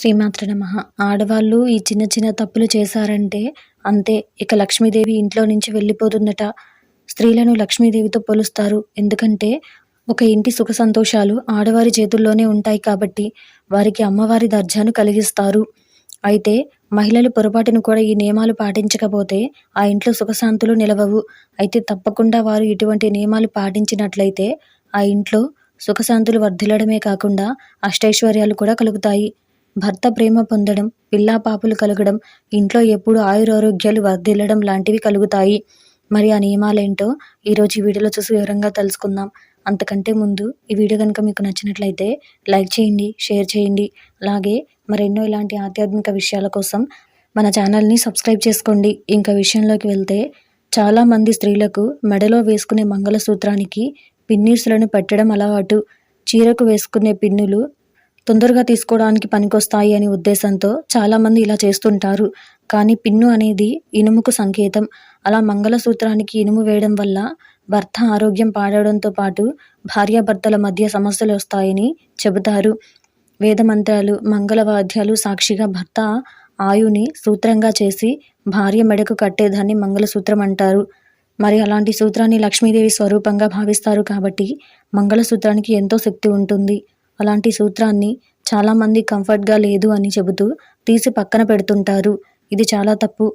శ్రీమాత్ర నమ. ఆడవాళ్ళు ఈ చిన్న చిన్న తప్పులు చేశారంటే అంతే ఇక లక్ష్మీదేవి ఇంట్లో నుంచి వెళ్ళిపోతుందట. స్త్రీలను లక్ష్మీదేవితో పోలుస్తారు. ఎందుకంటే ఒక ఇంటి సుఖ సంతోషాలు ఆడవారి చేతుల్లోనే ఉంటాయి కాబట్టి వారికి అమ్మవారి దర్జాను కలిగిస్తారు. అయితే మహిళలు పొరపాటును కూడా ఈ నియమాలు పాటించకపోతే ఆ ఇంట్లో సుఖశాంతులు నిలవవు. అయితే తప్పకుండా వారు ఇటువంటి నియమాలు పాటించినట్లయితే ఆ ఇంట్లో సుఖశాంతులు వర్ధిల్లడమే కాకుండా అష్టైశ్వర్యాలు కూడా కలుగుతాయి. భర్త ప్రేమ పొందడం పిల్లా పాపులు కలగడం ఇంట్లో ఎప్పుడు ఆయురారోగ్యాలు వర్ధిల్లడం లాంటివి కలుగుతాయి. మరి ఆ నియమాలేంటో ఈరోజు ఈ వీడియోలో చూసి వివరంగా తెలుసుకుందాం. అంతకంటే ముందు ఈ వీడియో కనుక మీకు నచ్చినట్లయితే లైక్ చేయండి షేర్ చేయండి. అలాగే మరెన్నో ఇలాంటి ఆధ్యాత్మిక విషయాల కోసం మన ఛానల్ని సబ్స్క్రైబ్ చేసుకోండి. ఇంకా విషయంలోకి వెళ్తే చాలామంది స్త్రీలకు మెడలో వేసుకునే మంగళసూత్రానికి పిన్నీర్సులను పెట్టడం అలవాటు. చీరకు వేసుకునే పిన్నులు తొందరగా తీసుకోవడానికి పనికొస్తాయి అనే ఉద్దేశంతో చాలామంది ఇలా చేస్తుంటారు. కానీ పిన్ను అనేది ఇనుముకు సంకేతం. అలా మంగళసూత్రానికి ఇనుము వేయడం వల్ల భర్త ఆరోగ్యం పాడడంతో పాటు భార్యాభర్తల మధ్య సమస్యలు వస్తాయని చెబుతారు. వేదమంత్రాలు మంగళవాద్యాలు సాక్షిగా భర్త ఆయుని సూత్రంగా చేసి భార్య మెడకు కట్టేదాన్ని మంగళసూత్రం అంటారు. మరి అలాంటి సూత్రాన్ని లక్ష్మీదేవి స్వరూపంగా భావిస్తారు కాబట్టి మంగళసూత్రానికి ఎంతో శక్తి ఉంటుంది. అలాంటి సూత్రాన్ని చాలామంది కంఫర్ట్గా లేదు అని చెబుతూ తీసి పక్కన పెడుతుంటారు. ఇది చాలా తప్పు.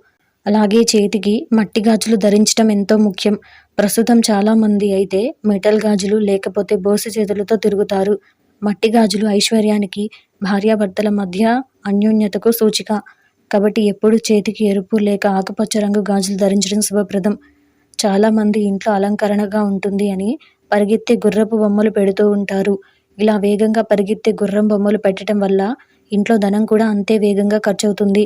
అలాగే చేతికి మట్టి గాజులు ధరించడం ఎంతో ముఖ్యం. ప్రస్తుతం చాలామంది అయితే మెటల్ గాజులు లేకపోతే బోసు చేతులతో తిరుగుతారు. మట్టి గాజులు ఐశ్వర్యానికి భార్యాభర్తల మధ్య అన్యోన్యతకు సూచిక. కాబట్టి ఎప్పుడు చేతికి ఎరుపు లేక ఆకుపచ్చ రంగు గాజులు ధరించడం శుభప్రదం. చాలామంది ఇంట్లో అలంకరణగా ఉంటుంది అని పరిగెత్తే గుర్రపు బొమ్మలు పెడుతూ ఉంటారు. ఇలా వేగంగా పరిగెత్తే గుర్రం బొమ్మలు పెట్టడం వల్ల ఇంట్లో ధనం కూడా అంతే వేగంగా ఖర్చవుతుంది.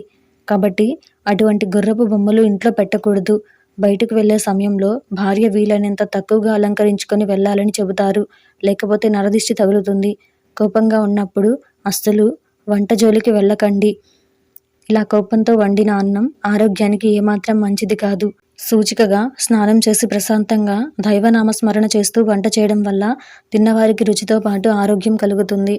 కాబట్టి అటువంటి గుర్రపు బొమ్మలు ఇంట్లో పెట్టకూడదు. బయటకు వెళ్ళే సమయంలో భార్య వీలైనంత తక్కువగా అలంకరించుకొని వెళ్ళాలని చెబుతారు. లేకపోతే నరదిష్టి తగులుతుంది. కోపంగా ఉన్నప్పుడు అస్సలు వంట జోలికి వెళ్ళకండి. ఇలా కోపంతో వండిన అన్నం ఆరోగ్యానికి ఏమాత్రం మంచిది కాదు. సూచికగా స్నానం చేసి ప్రశాంతంగా దైవనామస్మరణ చేస్తూ వంట చేయడం వల్ల తిన్నవారికి రుచితో పాటు ఆరోగ్యం కలుగుతుంది.